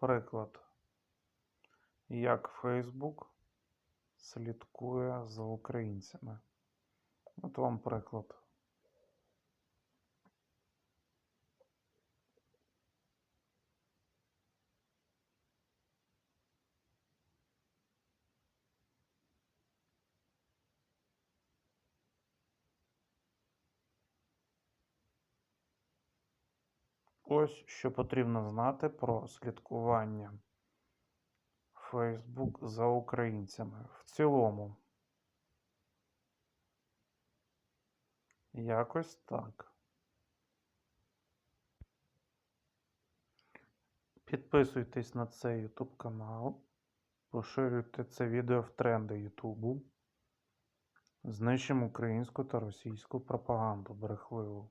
Приклад. Як Facebook слідкує за українцями. От вам приклад. Ось що потрібно знати про слідкування Facebook за українцями в цілому. Якось так. Підписуйтесь на цей YouTube канал, поширюйте це відео в тренди YouTube. Знищимо українську та російську пропаганду брехливу.